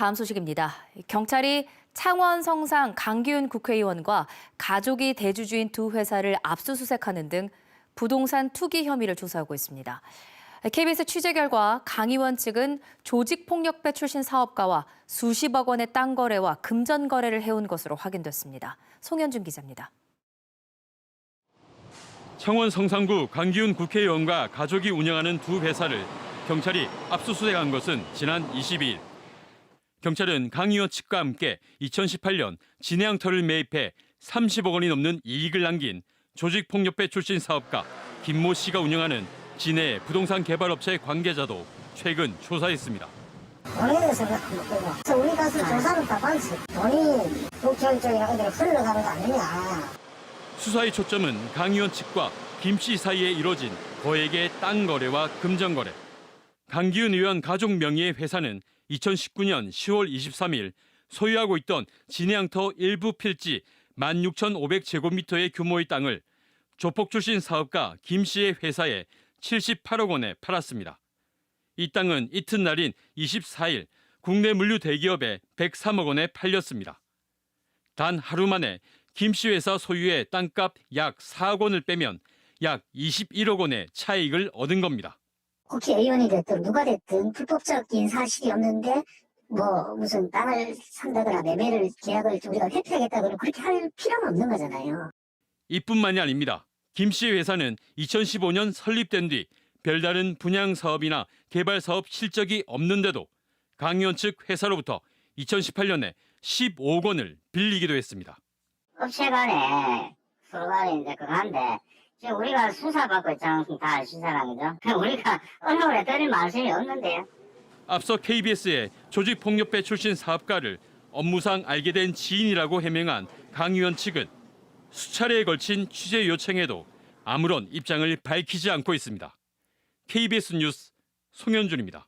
다음 소식입니다. 경찰이 창원 성상 강기훈 국회의원과 가족이 대주주인 두 회사를 압수수색하는 등 부동산 투기 혐의를 조사하고 있습니다. KBS 취재 결과 강 의원 측은 조직폭력배 출신 사업가와 수십억 원의 땅 거래와 금전 거래를 해온 것으로 확인됐습니다. 송현준 기자입니다. 창원 성산구 강기훈 국회의원과 가족이 운영하는 두 회사를 경찰이 압수수색한 것은 지난 22일. 경찰은 강 의원 측과 함께 2018년 진해양터를 매입해 30억 원이 넘는 이익을 남긴 조직폭력배 출신 사업가 김모 씨가 운영하는 진해 부동산 개발업체 관계자도 최근 조사했습니다. 생각하면 되고 그래서 우리 가서 조사를 다 받지 돈이 국경 쪽이나 어디로 흘러가는 거 아니냐 수사의 초점은 강 의원 측과 김 씨 사이에 이뤄진 거액의 땅 거래와 금전 거래. 강기훈 의원 가족 명의의 회사는 2019년 10월 23일 소유하고 있던 진해양터 일부 필지 16,500제곱미터의 규모의 땅을 조폭 출신 사업가 김 씨의 회사에 78억 원에 팔았습니다. 이 땅은 이튿날인 24일 국내 물류 대기업에 103억 원에 팔렸습니다. 단 하루 만에 김 씨 회사 소유의 땅값 약 4억 원을 빼면 약 21억 원의 차익을 얻은 겁니다. 국회 의원이 됐든 누가 됐든 불법적인 사실이 없는데 뭐 무슨 땅을 산다거나 매매를 계약을 우리가 회피하겠다거나 그렇게 할 필요는 없는 거잖아요 이뿐만이 아닙니다. 김 씨의 회사는 2015년 설립된 뒤 별다른 분양 사업이나 개발 사업 실적이 없는데도 강 의원 측 회사로부터 2018년에 15억 원을 빌리기도 했습니다. 업체 간에 서로 간에 이제 그거 한데 지금 우리가 수사받고 있잖아 다 아시잖아 그죠? 우리가 언론에 드릴 말씀이 없는데요. 앞서 KBS의 조직폭력배 출신 사업가를 업무상 알게 된 지인이라고 해명한 강 의원 측은 수차례에 걸친 취재 요청에도 아무런 입장을 밝히지 않고 있습니다. KBS 뉴스 송현준입니다.